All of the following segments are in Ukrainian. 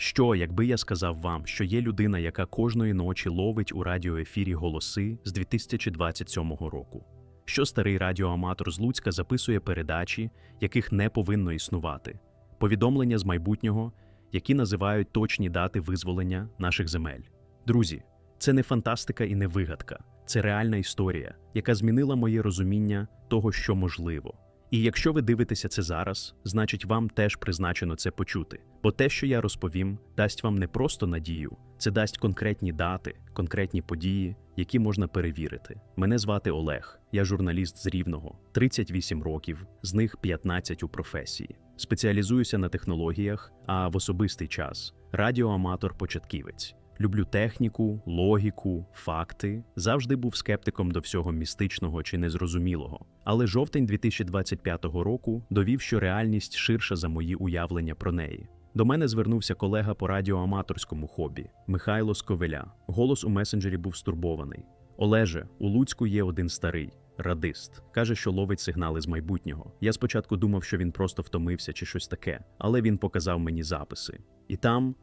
Що, якби я сказав вам, що є людина, яка кожної ночі ловить у радіоефірі голоси з 2027 року? Що старий радіоаматор з Луцька записує передачі, яких не повинно існувати, повідомлення з майбутнього, які називають точні дати визволення наших земель. Друзі, це не фантастика і не вигадка, це реальна історія, яка змінила моє розуміння того, що можливо. І якщо ви дивитеся це зараз, значить вам теж призначено це почути. Бо те, що я розповім, дасть вам не просто надію, це дасть конкретні дати, конкретні події, які можна перевірити. Мене звати Олег, я журналіст з Рівного, 38 років, з них 15 у професії. Спеціалізуюся на технологіях, а в особистий час радіоаматор-початківець. Люблю техніку, логіку, факти. Завжди був скептиком до всього містичного чи незрозумілого. Але жовтень 2025 року довів, що реальність ширша за мої уявлення про неї. До мене звернувся колега по радіоаматорському хобі Михайло Сковеля. Голос у месенджері був стурбований. Олеже, у Луцьку є один старий. Радист каже, що ловить сигнали з майбутнього. Я спочатку думав, що він просто втомився чи щось таке, але він показав мені записи. І там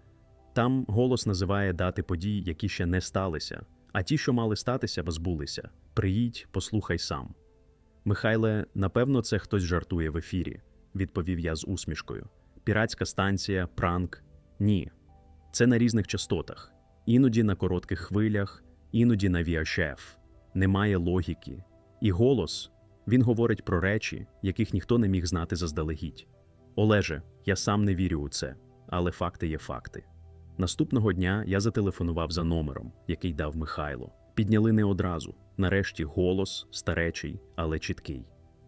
там голос називає дати подій, які ще не сталися, а ті, що мали статися, збулися. Приїдь, послухай сам. Михайле, напевно, це хтось жартує в ефірі, відповів я з усмішкою. Піратська станція, пранк. Ні. Це на різних частотах, іноді на коротких хвилях, іноді на VHF. Немає логіки. І голос він говорить про речі, яких ніхто не міг знати заздалегідь. Олеже, я сам не вірю у це, але факти є факти. Наступного дня я зателефонував за номером, який дав Михайло. Підняли не одразу. Нарешті голос старечий, але чіткий.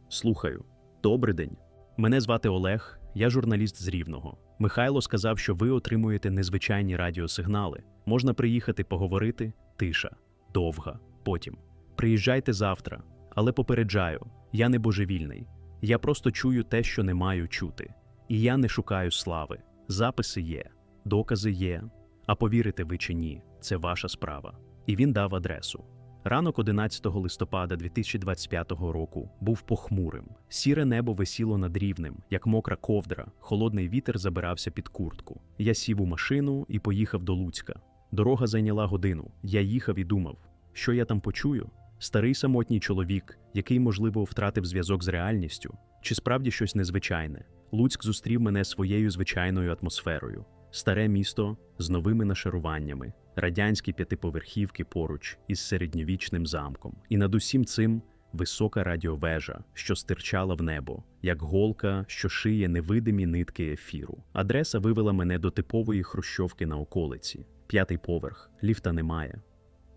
Слухаю, добрий день. Мене звати Олег, я журналіст з Рівного. Михайло сказав, що ви отримуєте незвичайні радіосигнали. Можна приїхати поговорити, тиша, довга. Потім. Приїжджайте завтра, але попереджаю, я не божевільний. Я просто чую те, що не маю чути. І я не шукаю слави. Записи є. Докази є, а повірите ви чи ні, це ваша справа. І він дав адресу. Ранок 11 листопада 2025 року був похмурим. Сіре небо висіло над рівнем, як мокра ковдра, холодний вітер забирався під куртку. Я сів у машину і поїхав до Луцька. Дорога зайняла годину. Я їхав і думав, що я там почую? Старий самотній чоловік, який, можливо, втратив зв'язок з реальністю, чи справді щось незвичайне. Луцьк зустрів мене своєю звичайною атмосферою. Старе місто з новими нашаруваннями, радянські п'ятиповерхівки поруч із середньовічним замком, і над усім цим висока радіовежа, що стирчала в небо, як голка, що шиє невидимі нитки ефіру. Адреса вивела мене до типової хрущовки на околиці, п'ятий поверх, ліфта немає.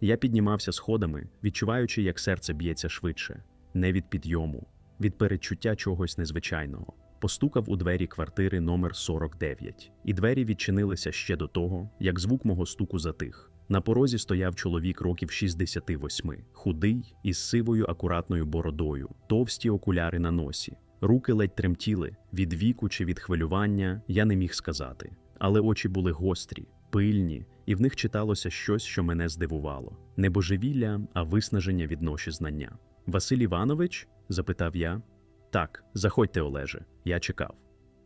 Я піднімався сходами, відчуваючи, як серце б'ється швидше, не від підйому, від передчуття чогось незвичайного постукав у двері квартири номер 49 і двері відчинилися ще до того, як звук мого стуку затих. На порозі стояв чоловік років 68, худий, із сивою акуратною бородою, товсті окуляри на носі. Руки ледь тремтіли від віку чи від хвилювання, я не міг сказати. Але очі були гострі, пильні, і в них читалося щось, що мене здивувало: не божевілля, а виснаження від ноші знання. Василь Іванович? запитав я, так, заходьте, Олеже, я чекав.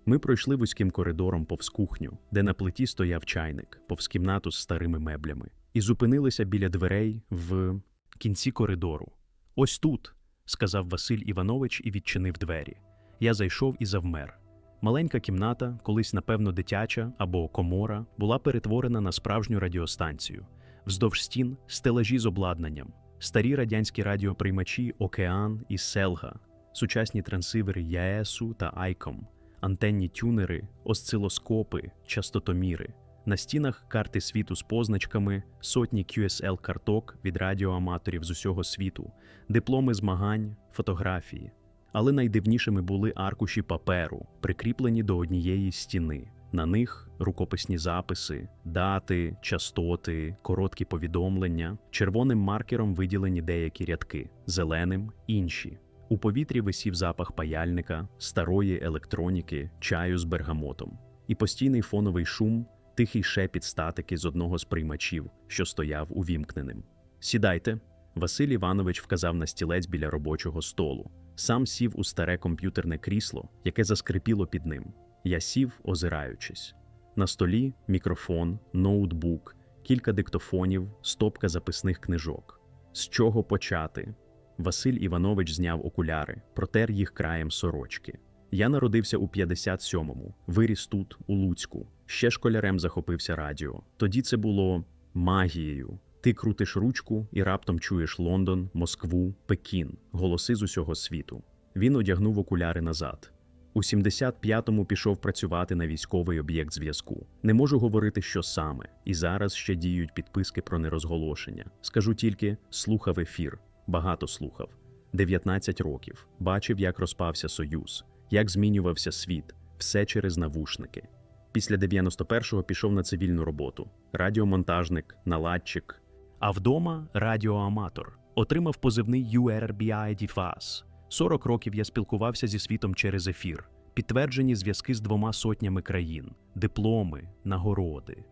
Ми пройшли вузьким коридором повз кухню, де на плиті стояв чайник, повз кімнату з старими меблями, і зупинилися біля дверей в кінці коридору. Ось тут, сказав Василь Іванович і відчинив двері. Я зайшов і завмер. Маленька кімната, колись, напевно, дитяча або комора, була перетворена на справжню радіостанцію, вздовж стін стелажі з обладнанням, старі радянські радіоприймачі Океан і Селга сучасні трансивери ЯЕСу та Айком, антенні тюнери, осцилоскопи, частотоміри. На стінах карти світу з позначками, сотні QSL-карток від радіоаматорів з усього світу, дипломи змагань, фотографії. Але найдивнішими були аркуші паперу, прикріплені до однієї стіни. На них рукописні записи, дати, частоти, короткі повідомлення, червоним маркером виділені деякі рядки, зеленим інші. У повітрі висів запах паяльника, старої електроніки, чаю з бергамотом, і постійний фоновий шум, тихий шепіт статики з одного з приймачів, що стояв увімкненим. Сідайте, Василь Іванович вказав на стілець біля робочого столу. Сам сів у старе комп'ютерне крісло, яке заскрипіло під ним. Я сів, озираючись. На столі мікрофон, ноутбук, кілька диктофонів, стопка записних книжок. З чого почати? Василь Іванович зняв окуляри, протер їх краєм сорочки. Я народився у 57-му, виріс тут, у Луцьку. Ще школярем захопився радіо. Тоді це було магією. Ти крутиш ручку і раптом чуєш Лондон, Москву, Пекін, голоси з усього світу. Він одягнув окуляри назад. У 75-му пішов працювати на військовий об'єкт зв'язку. Не можу говорити, що саме, і зараз ще діють підписки про нерозголошення. Скажу тільки слухав ефір, багато слухав. 19 років бачив, як розпався союз, як змінювався світ, все через навушники. Після 91-го пішов на цивільну роботу: радіомонтажник, наладчик. А вдома радіоаматор. Отримав позивний URBI DFAS. 40 років я спілкувався зі світом через ефір, підтверджені зв'язки з двома сотнями країн, дипломи, нагороди.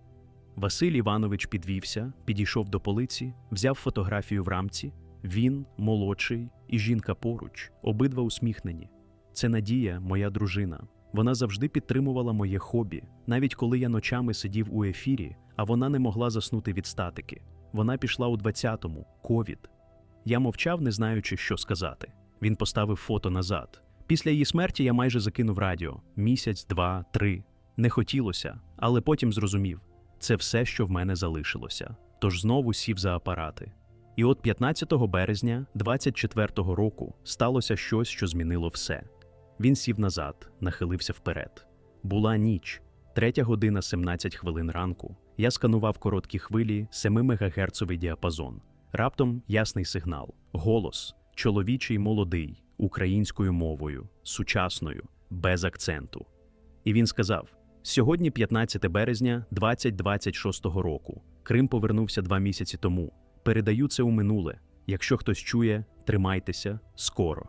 Василь Іванович підвівся, підійшов до полиці, взяв фотографію в рамці. Він, молодший, і жінка поруч, обидва усміхнені. Це Надія, моя дружина. Вона завжди підтримувала моє хобі, навіть коли я ночами сидів у ефірі, а вона не могла заснути від статики. Вона пішла у 20-му, ковід. Я мовчав, не знаючи, що сказати. Він поставив фото назад. Після її смерті я майже закинув радіо місяць, два, три. Не хотілося, але потім зрозумів це все, що в мене залишилося. Тож знову сів за апарати. І от 15 березня 24-го року сталося щось, що змінило все. Він сів назад, нахилився вперед. Була ніч, третя година 17 хвилин ранку. Я сканував короткі хвилі, 7 МГц діапазон. Раптом ясний сигнал, голос, чоловічий молодий, українською мовою, сучасною, без акценту. І він сказав: сьогодні, 15 березня 2026 року, Крим повернувся два місяці тому. Передаю це у минуле. Якщо хтось чує, тримайтеся скоро.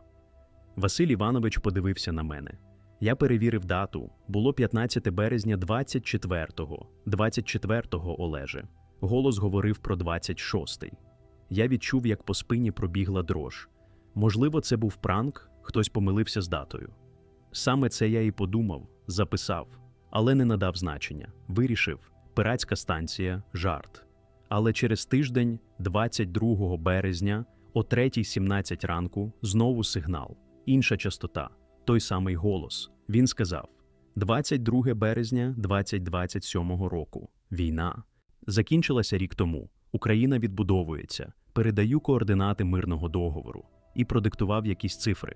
Василь Іванович подивився на мене. Я перевірив дату. Було 15 березня 24-го. 24-го, Олеже. Голос говорив про 26-й. Я відчув, як по спині пробігла дрож. Можливо, це був пранк, хтось помилився з датою. Саме це я і подумав, записав, але не надав значення. Вирішив пиратська станція, жарт. Але через тиждень, 22 березня, о 3.17 ранку, знову сигнал, інша частота, той самий голос. Він сказав: 22 березня 2027 року. Війна закінчилася рік тому. Україна відбудовується. Передаю координати мирного договору і продиктував якісь цифри.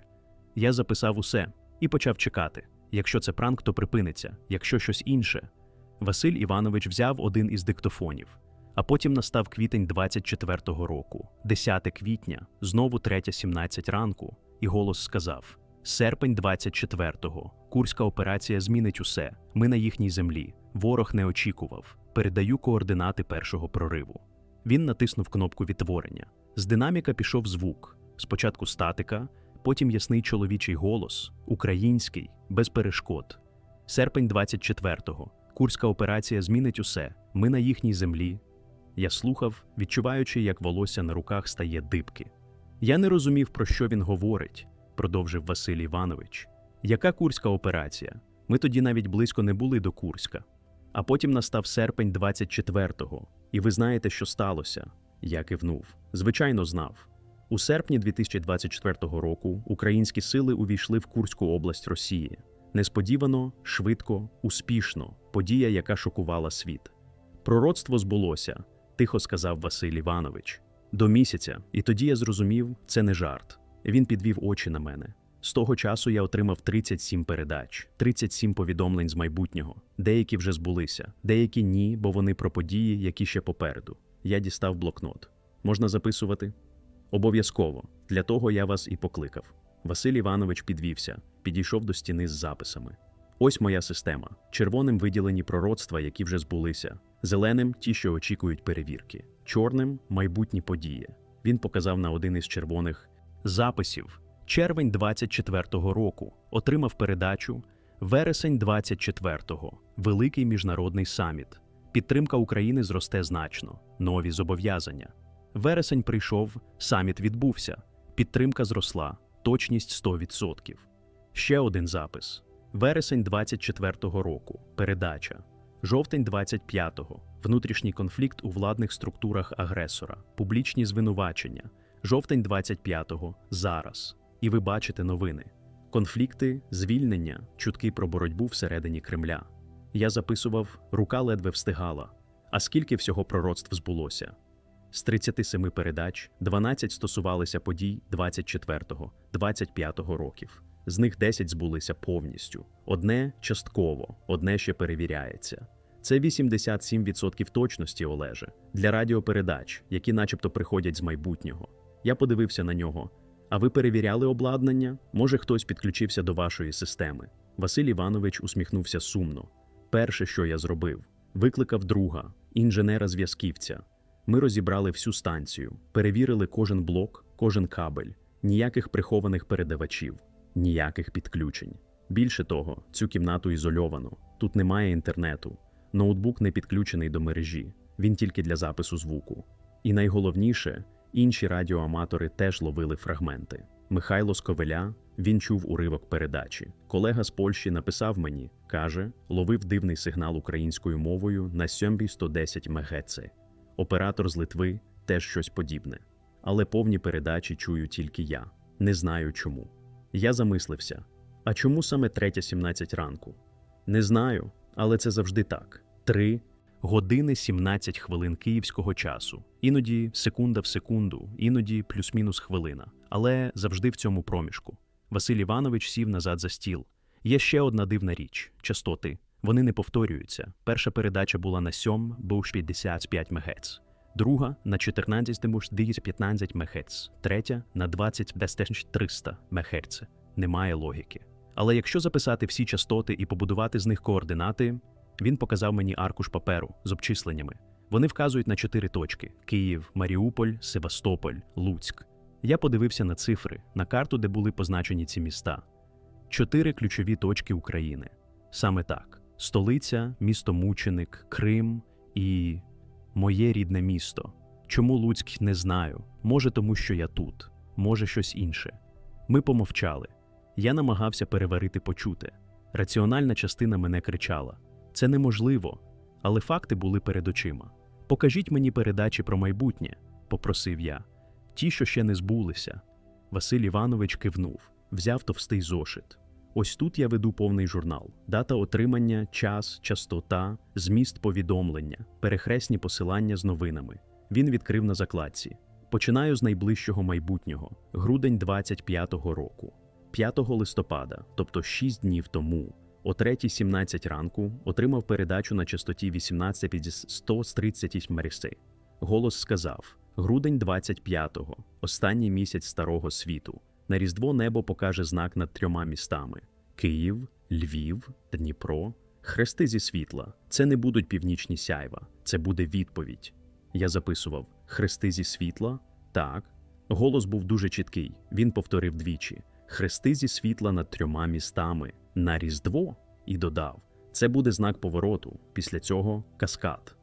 Я записав усе і почав чекати. Якщо це пранк, то припиниться, якщо щось інше. Василь Іванович взяв один із диктофонів. А потім настав квітень 24-го року, 10 квітня, знову 3.17 ранку, і голос сказав: серпень 24-го, Курська операція змінить усе. Ми на їхній землі. Ворог не очікував. Передаю координати першого прориву. Він натиснув кнопку відтворення. З динаміка пішов звук: спочатку статика, потім ясний чоловічий голос, український, без перешкод. Серпень 24-го. Курська операція змінить усе. Ми на їхній землі. Я слухав, відчуваючи, як волосся на руках стає дибки. Я не розумів, про що він говорить, продовжив Василь Іванович. Яка курська операція? Ми тоді навіть близько не були до Курська. А потім настав серпень 24-го, і ви знаєте, що сталося? Я кивнув. Звичайно, знав. У серпні 2024 року українські сили увійшли в Курську область Росії. Несподівано, швидко, успішно, подія, яка шокувала світ. Пророцтво збулося, тихо сказав Василь Іванович. До місяця, і тоді я зрозумів, це не жарт. Він підвів очі на мене. З того часу я отримав 37 передач, 37 повідомлень з майбутнього. Деякі вже збулися, деякі ні, бо вони про події, які ще попереду. Я дістав блокнот. Можна записувати? Обов'язково. Для того я вас і покликав. Василь Іванович підвівся, підійшов до стіни з записами. Ось моя система. Червоним виділені пророцтва, які вже збулися, зеленим ті, що очікують перевірки, чорним майбутні події. Він показав на один із червоних записів. Червень 24-го року отримав передачу. Вересень 24-го великий міжнародний саміт. Підтримка України зросте значно, нові зобов'язання. Вересень прийшов, саміт відбувся. Підтримка зросла, точність 100%. Ще один запис. Вересень 24-го року. Передача. Жовтень 25-го. Внутрішній конфлікт у владних структурах агресора, публічні звинувачення. Жовтень 25-го. Зараз. І ви бачите новини. Конфлікти, звільнення, чутки про боротьбу всередині Кремля. Я записував, рука ледве встигала. А скільки всього пророцтв збулося? З 37 передач 12 стосувалися подій 24-го, 25-го років. З них 10 збулися повністю. Одне частково, одне ще перевіряється. Це 87% точності, Олеже, для радіопередач, які начебто приходять з майбутнього. Я подивився на нього. А ви перевіряли обладнання? Може, хтось підключився до вашої системи? Василь Іванович усміхнувся сумно. Перше, що я зробив, викликав друга, інженера-зв'язківця. Ми розібрали всю станцію, перевірили кожен блок, кожен кабель, ніяких прихованих передавачів, ніяких підключень. Більше того, цю кімнату ізольовано. Тут немає інтернету. Ноутбук не підключений до мережі, він тільки для запису звуку. І найголовніше, інші радіоаматори теж ловили фрагменти. Михайло Сковеля він чув уривок передачі. Колега з Польщі написав мені, каже, ловив дивний сигнал українською мовою на 110 МГц. Оператор з Литви теж щось подібне. Але повні передачі чую тільки я. Не знаю чому. Я замислився. А чому саме 3.17 ранку? Не знаю, але це завжди так. Три години 17 хвилин київського часу. Іноді секунда в секунду, іноді плюс-мінус хвилина. Але завжди в цьому проміжку. Василь Іванович сів назад за стіл. Є ще одна дивна річ частоти. Вони не повторюються. Перша передача була на 7 буш 55 МГц, друга на 14 15 МГц, третя на 20 300 МГц. Немає логіки. Але якщо записати всі частоти і побудувати з них координати, він показав мені аркуш паперу з обчисленнями. Вони вказують на чотири точки: Київ, Маріуполь, Севастополь, Луцьк. Я подивився на цифри, на карту, де були позначені ці міста. Чотири ключові точки України. Саме так: столиця, місто Мученик, Крим і моє рідне місто. Чому Луцьк не знаю. Може, тому що я тут, може щось інше. Ми помовчали. Я намагався переварити почуте. Раціональна частина мене кричала: це неможливо, але факти були перед очима. Покажіть мені передачі про майбутнє, попросив я. Ті, що ще не збулися. Василь Іванович кивнув, взяв товстий зошит. Ось тут я веду повний журнал: дата отримання, час, частота, зміст повідомлення, перехресні посилання з новинами. Він відкрив на закладці. Починаю з найближчого майбутнього, грудень 25-го року, 5 листопада, тобто 6 днів тому, о 3.17 ранку отримав передачу на частоті 18 мерси. Голос сказав: грудень 25-го, останній місяць старого світу. На Різдво небо покаже знак над трьома містами: Київ, Львів, Дніпро, хрести зі світла. Це не будуть північні сяйва, це буде відповідь. Я записував хрести зі світла? Так. Голос був дуже чіткий. Він повторив двічі: хрести зі світла над трьома містами на Різдво і додав: це буде знак повороту. Після цього каскад.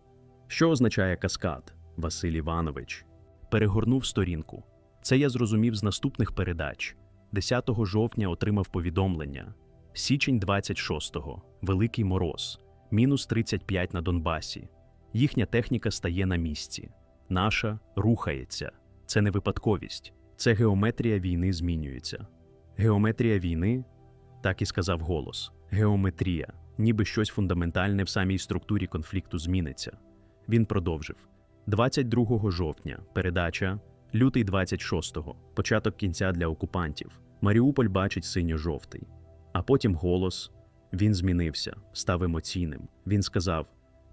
Що означає каскад, Василь Іванович? Перегорнув сторінку. Це я зрозумів з наступних передач. 10 жовтня отримав повідомлення. Січень 26-го. Великий мороз. Мінус 35 на Донбасі. Їхня техніка стає на місці. Наша рухається. Це не випадковість. Це геометрія війни змінюється. Геометрія війни, так і сказав голос. Геометрія, ніби щось фундаментальне в самій структурі конфлікту зміниться. Він продовжив: 22 жовтня передача, лютий 26-го, початок кінця для окупантів. Маріуполь бачить синьо-жовтий. А потім голос. Він змінився, став емоційним. Він сказав: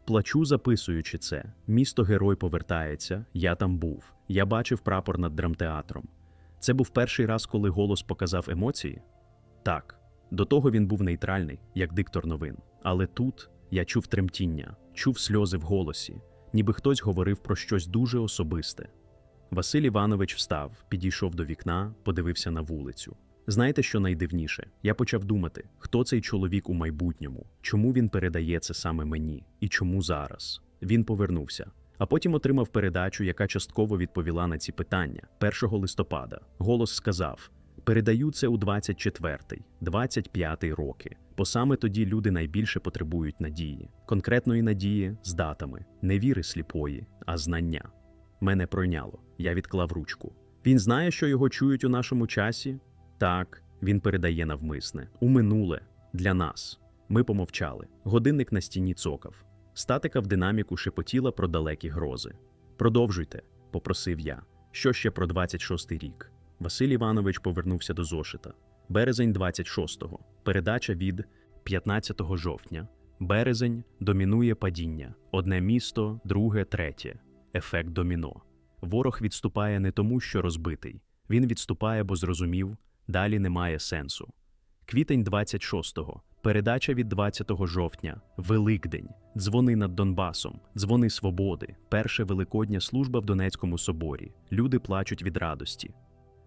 Плачу, записуючи це. Місто герой повертається, я там був. Я бачив прапор над драмтеатром. Це був перший раз, коли голос показав емоції? Так. До того він був нейтральний, як диктор новин. Але тут я чув тремтіння, чув сльози в голосі, ніби хтось говорив про щось дуже особисте. Василь Іванович встав, підійшов до вікна, подивився на вулицю. Знаєте, що найдивніше? Я почав думати, хто цей чоловік у майбутньому, чому він передає це саме мені і чому зараз. Він повернувся, а потім отримав передачу, яка частково відповіла на ці питання 1 листопада. Голос сказав: Передаю це у 24-й, 25-й роки, бо саме тоді люди найбільше потребують надії, конкретної надії з датами, не віри сліпої, а знання. Мене пройняло, я відклав ручку. Він знає, що його чують у нашому часі? Так, він передає навмисне, у минуле, для нас. Ми помовчали. Годинник на стіні цокав. Статика в динаміку шепотіла про далекі грози. Продовжуйте, попросив я. Що ще про 26-й рік? Василь Іванович повернувся до зошита. Березень 26-го. Передача від 15 жовтня. Березень домінує падіння. Одне місто, друге, третє. Ефект доміно. Ворог відступає не тому, що розбитий. Він відступає, бо зрозумів, далі немає сенсу. Квітень 26-го. Передача від 20 жовтня. Великдень. Дзвони над Донбасом. Дзвони свободи. Перша великодня служба в Донецькому соборі. Люди плачуть від радості.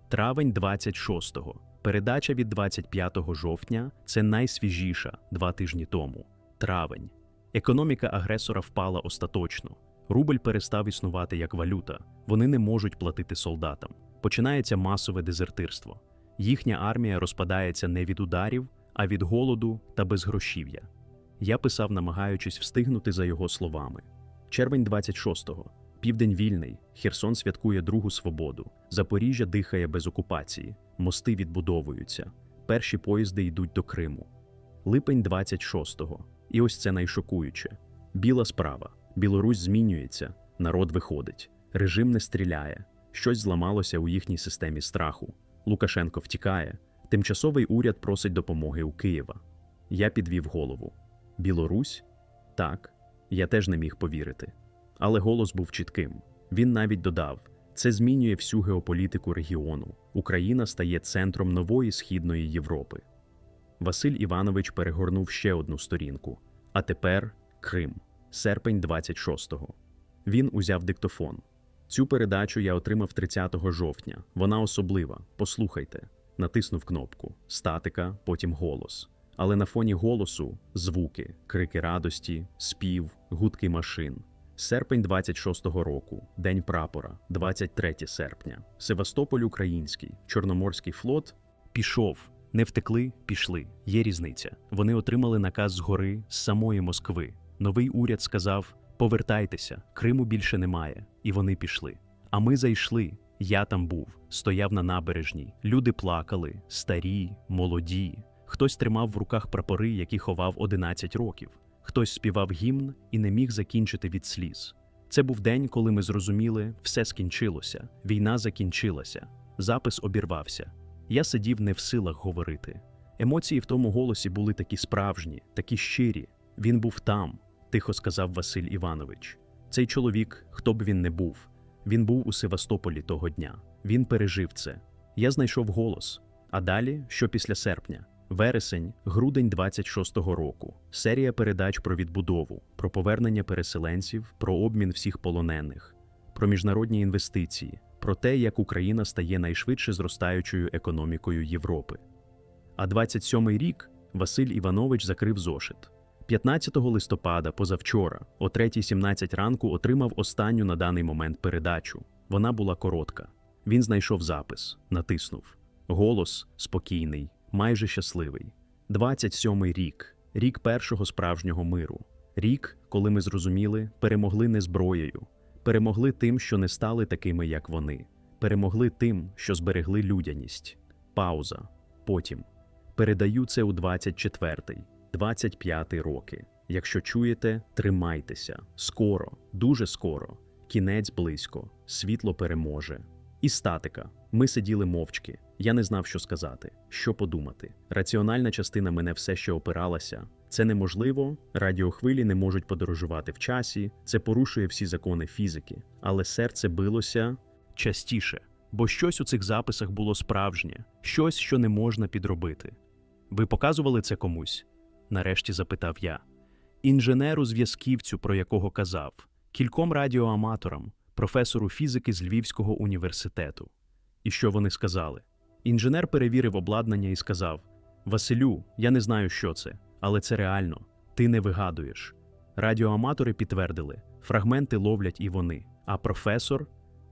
Травень 26-го. Передача від 25 жовтня це найсвіжіша два тижні тому. Травень. Економіка агресора впала остаточно. Рубль перестав існувати як валюта. Вони не можуть платити солдатам. Починається масове дезертирство. Їхня армія розпадається не від ударів, а від голоду та безгрошів'я. Я писав, намагаючись встигнути за його словами. Червень 26-го. Південь вільний, Херсон святкує другу свободу. Запоріжжя дихає без окупації, мости відбудовуються. Перші поїзди йдуть до Криму. Липень 26-го. І ось це найшокуюче. Біла справа. Білорусь змінюється, народ виходить. Режим не стріляє. Щось зламалося у їхній системі страху. Лукашенко втікає. Тимчасовий уряд просить допомоги у Києва. Я підвів голову. Білорусь? Так, я теж не міг повірити. Але голос був чітким. Він навіть додав: це змінює всю геополітику регіону. Україна стає центром нової східної Європи. Василь Іванович перегорнув ще одну сторінку. А тепер Крим, серпень 26-го. Він узяв диктофон. Цю передачу я отримав 30 жовтня. Вона особлива. Послухайте. Натиснув кнопку, статика, потім голос. Але на фоні голосу звуки, крики радості, спів, гудки машин. Серпень 26-го року, День прапора, 23 серпня. Севастополь Український, Чорноморський флот пішов. Не втекли, пішли. Є різниця. Вони отримали наказ згори з самої Москви. Новий уряд сказав: повертайтеся, Криму більше немає. І вони пішли. А ми зайшли. Я там був, стояв на набережній. Люди плакали, старі, молоді. Хтось тримав в руках прапори, які ховав 11 років. Хтось співав гімн і не міг закінчити від сліз. Це був день, коли ми зрозуміли, все скінчилося, війна закінчилася, запис обірвався. Я сидів не в силах говорити. Емоції в тому голосі були такі справжні, такі щирі. Він був там, тихо сказав Василь Іванович. Цей чоловік, хто б він не був, він був у Севастополі того дня. Він пережив це. Я знайшов голос. А далі, що після серпня? Вересень, грудень 26-го року. Серія передач про відбудову, про повернення переселенців, про обмін всіх полонених, про міжнародні інвестиції, про те, як Україна стає найшвидше зростаючою економікою Європи. А 27-й рік Василь Іванович закрив зошит. 15 листопада, позавчора, о 3.17 ранку, отримав останню на даний момент передачу. Вона була коротка. Він знайшов запис, натиснув. Голос спокійний, майже щасливий. 27-й рік, рік першого справжнього миру. Рік, коли ми зрозуміли, перемогли не зброєю, перемогли тим, що не стали такими, як вони, перемогли тим, що зберегли людяність. Пауза. Потім. Передаю це у 24-й, 25-й роки. Якщо чуєте, тримайтеся. Скоро, дуже скоро. Кінець близько, світло переможе. І статика. Ми сиділи мовчки. Я не знав, що сказати, що подумати. Раціональна частина мене все ще опиралася. Це неможливо, радіохвилі не можуть подорожувати в часі, це порушує всі закони фізики. Але серце билося частіше, бо щось у цих записах було справжнє, щось, що не можна підробити. Ви показували це комусь? Нарешті запитав я. Інженеру зв'язківцю, про якого казав, кільком радіоаматорам, професору фізики з Львівського університету. І що вони сказали? Інженер перевірив обладнання і сказав: Василю, я не знаю, що це, але це реально. Ти не вигадуєш. Радіоаматори підтвердили, фрагменти ловлять і вони. А професор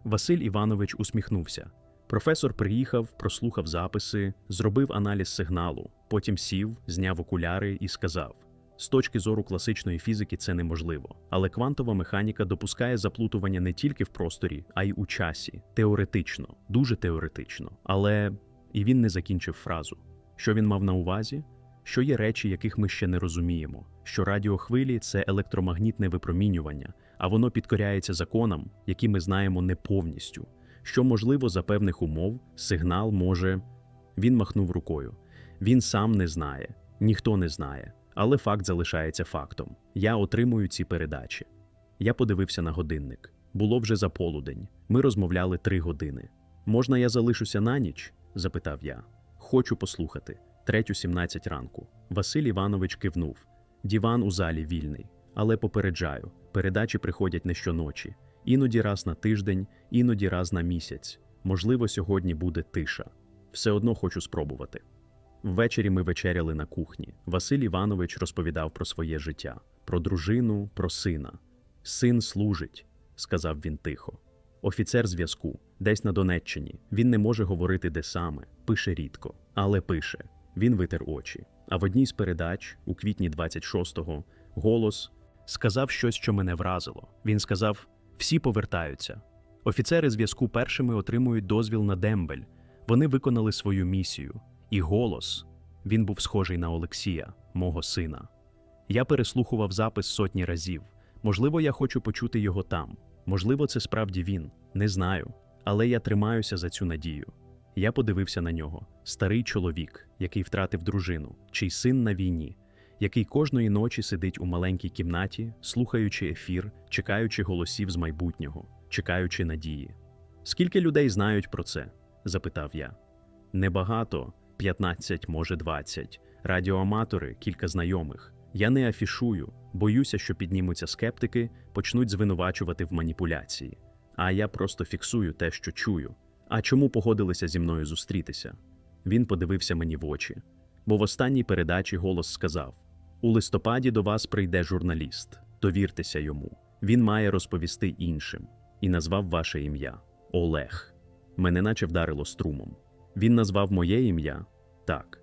Василь Іванович усміхнувся. Професор приїхав, прослухав записи, зробив аналіз сигналу, потім сів, зняв окуляри і сказав: з точки зору класичної фізики це неможливо, але квантова механіка допускає заплутування не тільки в просторі, а й у часі. Теоретично, дуже теоретично. Але і він не закінчив фразу. Що він мав на увазі? Що є речі, яких ми ще не розуміємо, що радіохвилі це електромагнітне випромінювання, а воно підкоряється законам, які ми знаємо не повністю. Що, можливо, за певних умов сигнал може. Він махнув рукою. Він сам не знає, ніхто не знає, але факт залишається фактом. Я отримую ці передачі. Я подивився на годинник. Було вже за полудень. Ми розмовляли три години. Можна я залишуся на ніч? запитав я. Хочу послухати. Третю сімнадцять ранку. Василь Іванович кивнув. Діван у залі вільний, але попереджаю, передачі приходять не щоночі, іноді раз на тиждень, іноді раз на місяць. Можливо, сьогодні буде тиша. Все одно хочу спробувати. Ввечері ми вечеряли на кухні. Василь Іванович розповідав про своє життя, про дружину, про сина. Син служить, сказав він тихо. Офіцер зв'язку, десь на Донеччині. Він не може говорити де саме, пише рідко, але пише. Він витер очі. А в одній з передач, у квітні 26-го, голос сказав щось, що мене вразило. Він сказав: всі повертаються. Офіцери зв'язку першими отримують дозвіл на дембель. Вони виконали свою місію. І голос він був схожий на Олексія, мого сина. Я переслухував запис сотні разів. Можливо, я хочу почути його там. Можливо, це справді він. Не знаю. Але я тримаюся за цю надію. Я подивився на нього старий чоловік, який втратив дружину, чий син на війні, який кожної ночі сидить у маленькій кімнаті, слухаючи ефір, чекаючи голосів з майбутнього, чекаючи надії. Скільки людей знають про це? запитав я. Небагато, 15, може 20. Радіоаматори, кілька знайомих. Я не афішую, боюся, що піднімуться скептики, почнуть звинувачувати в маніпуляції. А я просто фіксую те, що чую. А чому погодилися зі мною зустрітися? Він подивився мені в очі. Бо в останній передачі голос сказав: У листопаді до вас прийде журналіст, довіртеся йому. Він має розповісти іншим. І назвав ваше ім'я Олег. Мене наче вдарило струмом. Він назвав моє ім'я так.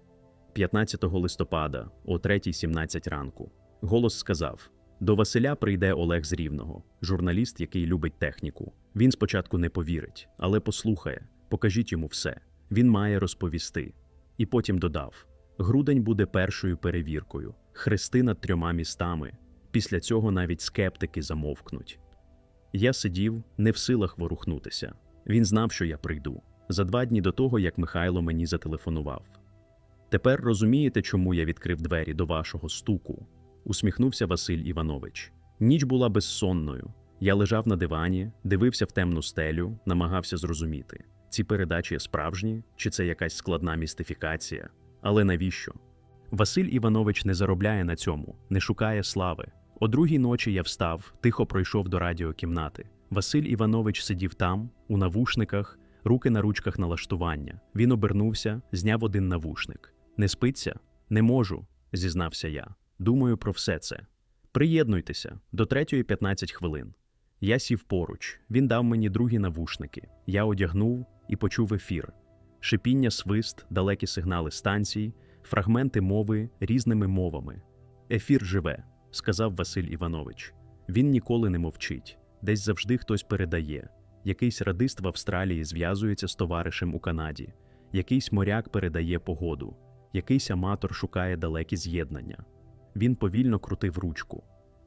15 листопада, о 3.17 ранку. Голос сказав: До Василя прийде Олег з Рівного, журналіст, який любить техніку. Він спочатку не повірить, але послухає, покажіть йому все. Він має розповісти. І потім додав: Грудень буде першою перевіркою, хрести над трьома містами. Після цього навіть скептики замовкнуть. Я сидів, не в силах ворухнутися. Він знав, що я прийду, за два дні до того, як Михайло мені зателефонував. Тепер розумієте, чому я відкрив двері до вашого стуку? усміхнувся Василь Іванович. Ніч була безсонною. Я лежав на дивані, дивився в темну стелю, намагався зрозуміти, ці передачі справжні чи це якась складна містифікація. Але навіщо? Василь Іванович не заробляє на цьому, не шукає слави. О другій ночі я встав, тихо пройшов до радіокімнати. Василь Іванович сидів там, у навушниках, руки на ручках налаштування. Він обернувся, зняв один навушник. Не спиться? Не можу, зізнався я. Думаю про все це. Приєднуйтеся до третьої 15 хвилин. Я сів поруч, він дав мені другі навушники. Я одягнув і почув ефір. Шипіння, свист, далекі сигнали станцій, фрагменти мови різними мовами. Ефір живе, сказав Василь Іванович. Він ніколи не мовчить, десь завжди хтось передає. Якийсь радист в Австралії зв'язується з товаришем у Канаді, якийсь моряк передає погоду, якийсь аматор шукає далекі з'єднання. Він повільно крутив ручку.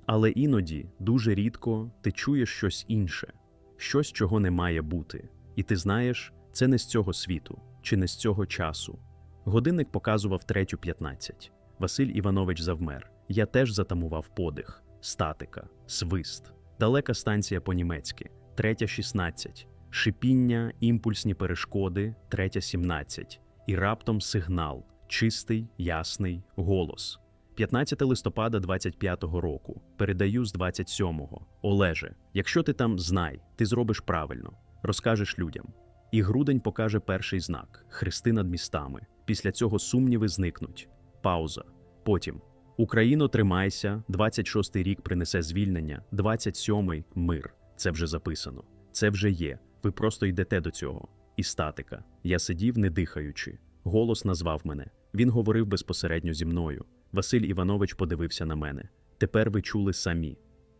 Але іноді, дуже рідко, ти чуєш щось інше, щось, чого не має бути. І ти знаєш, це не з цього світу чи не з цього часу. Годинник показував третю 15. Василь Іванович завмер. Я теж затамував подих, статика, свист, далека станція по-німецьки, третя 16, шипіння, імпульсні перешкоди, третя 17, і раптом сигнал, чистий, ясний голос. 15 листопада 25-го року. Передаю з 27-го. Олеже, якщо ти там знай, ти зробиш правильно, розкажеш людям. І грудень покаже перший знак хрести над містами. Після цього сумніви зникнуть. Пауза. Потім Україно, тримайся. 26-й рік принесе звільнення, 27-й мир. Це вже записано. Це вже є. Ви просто йдете до цього. і статика. Я сидів, не дихаючи. Голос назвав мене. Він говорив безпосередньо зі мною. Василь Іванович подивився на мене. Тепер ви чули самі.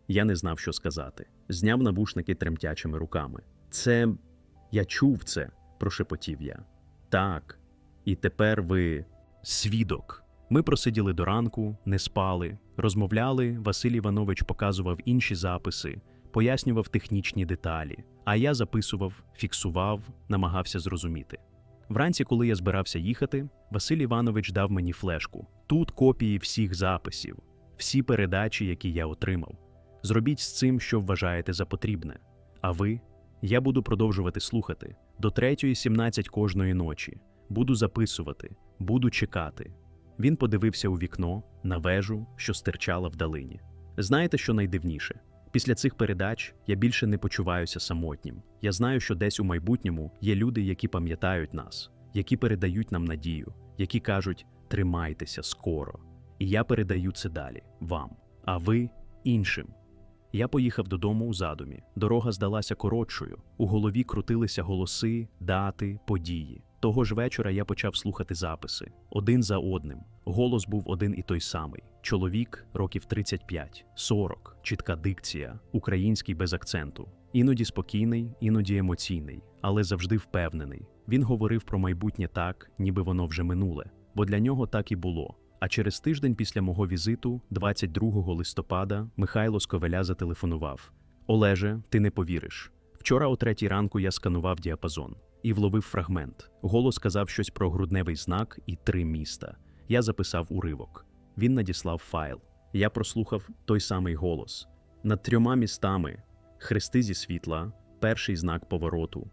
Я не знав, що сказати. Зняв навушники тремтячими руками. Це. Я чув це, прошепотів я. Так. І тепер ви. Свідок. Ми просиділи до ранку, не спали, розмовляли. Василь Іванович показував інші записи, пояснював технічні деталі, а я записував, фіксував, намагався зрозуміти. Вранці, коли я збирався їхати, Василь Іванович дав мені флешку. Тут копії всіх записів, всі передачі, які я отримав. Зробіть з цим, що вважаєте за потрібне. А ви? Я буду продовжувати слухати до 3.17 кожної ночі. Буду записувати, буду чекати. Він подивився у вікно на вежу, що стирчала вдалині. Знаєте, що найдивніше? Після цих передач я більше не почуваюся самотнім. Я знаю, що десь у майбутньому є люди, які пам'ятають нас, які передають нам надію, які кажуть тримайтеся скоро. І я передаю це далі вам, а ви іншим. Я поїхав додому у задумі. Дорога здалася коротшою. У голові крутилися голоси, дати, події. Того ж вечора я почав слухати записи один за одним. Голос був один і той самий: чоловік років 35, 40, чітка дикція, український без акценту. Іноді спокійний, іноді емоційний, але завжди впевнений. Він говорив про майбутнє так, ніби воно вже минуле, бо для нього так і було. А через тиждень після мого візиту, 22 листопада, Михайло з Ковеля зателефонував: Олеже, ти не повіриш. Вчора о третій ранку я сканував діапазон і вловив фрагмент. Голос сказав щось про грудневий знак і три міста. Я записав уривок. Він надіслав файл. Я прослухав той самий голос. Над трьома містами хрести зі світла, перший знак повороту.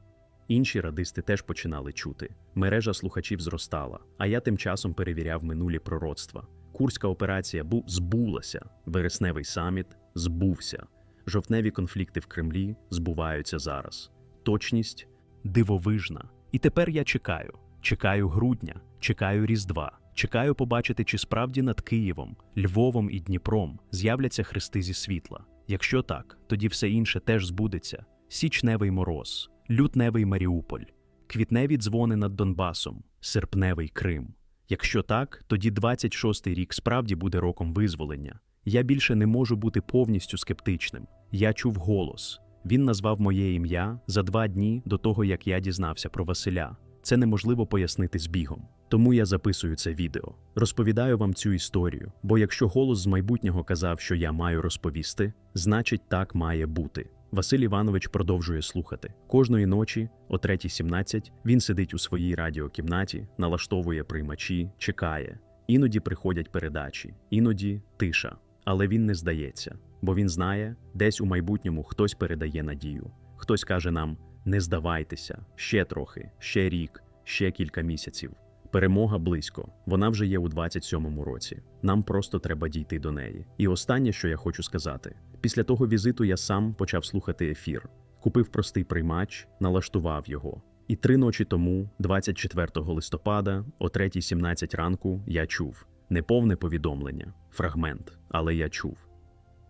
Інші радисти теж починали чути. Мережа слухачів зростала, а я тим часом перевіряв минулі пророцтва. Курська операція бу збулася, вересневий саміт збувся. Жовтневі конфлікти в Кремлі збуваються зараз. Точність дивовижна. І тепер я чекаю. Чекаю грудня, чекаю Різдва, чекаю побачити, чи справді над Києвом, Львовом і Дніпром з'являться хрести зі світла. Якщо так, тоді все інше теж збудеться: січневий мороз, лютневий Маріуполь, квітневі дзвони над Донбасом, серпневий Крим. Якщо так, тоді 26-й рік справді буде роком визволення. Я більше не можу бути повністю скептичним. Я чув голос. Він назвав моє ім'я за два дні до того, як я дізнався про Василя. Це неможливо пояснити збігом. Тому я записую це відео. Розповідаю вам цю історію, бо якщо голос з майбутнього казав, що я маю розповісти, значить так має бути. Василь Іванович продовжує слухати. Кожної ночі, о 3.17, він сидить у своїй радіокімнаті, налаштовує приймачі, чекає. Іноді приходять передачі, іноді тиша. Але він не здається, бо він знає, десь у майбутньому хтось передає надію. Хтось каже нам: не здавайтеся, ще трохи, ще рік, ще кілька місяців. Перемога близько, вона вже є у 27-му році. Нам просто треба дійти до неї. І останнє, що я хочу сказати: після того візиту я сам почав слухати ефір, купив простий приймач, налаштував його. І три ночі тому, 24 листопада, о 3.17 ранку, я чув неповне повідомлення, фрагмент, але я чув.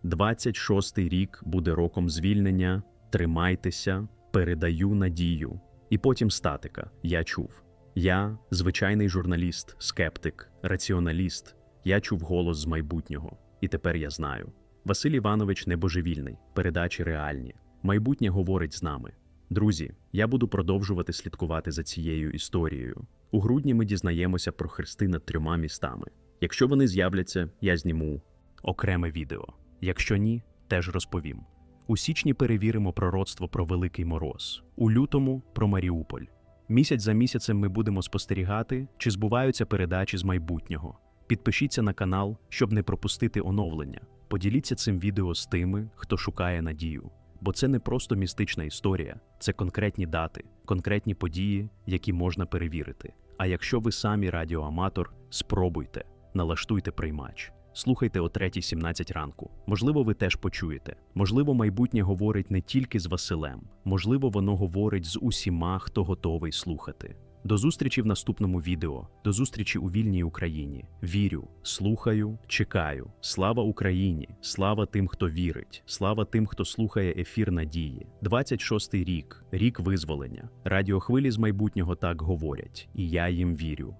26-й рік буде роком звільнення. Тримайтеся, передаю надію. І потім статика. Я чув. Я звичайний журналіст, скептик, раціоналіст. Я чув голос з майбутнього. І тепер я знаю. Василь Іванович не божевільний, передачі реальні. Майбутнє говорить з нами. Друзі, я буду продовжувати слідкувати за цією історією. У грудні ми дізнаємося про хрести над трьома містами. Якщо вони з'являться, я зніму окреме відео. Якщо ні, теж розповім. У січні перевіримо пророцтво про Великий Мороз, у лютому про Маріуполь. Місяць за місяцем ми будемо спостерігати, чи збуваються передачі з майбутнього. Підпишіться на канал, щоб не пропустити оновлення. Поділіться цим відео з тими, хто шукає надію. Бо це не просто містична історія, це конкретні дати, конкретні події, які можна перевірити. А якщо ви самі радіоаматор, спробуйте, налаштуйте приймач. Слухайте о 3.17 ранку. Можливо, ви теж почуєте. Можливо, майбутнє говорить не тільки з Василем, можливо, воно говорить з усіма, хто готовий слухати. До зустрічі в наступному відео. До зустрічі у вільній Україні. Вірю, слухаю, чекаю. Слава Україні! Слава тим, хто вірить. Слава тим, хто слухає ефір надії. 26-й рік, рік визволення. Радіохвилі з майбутнього так говорять, і я їм вірю.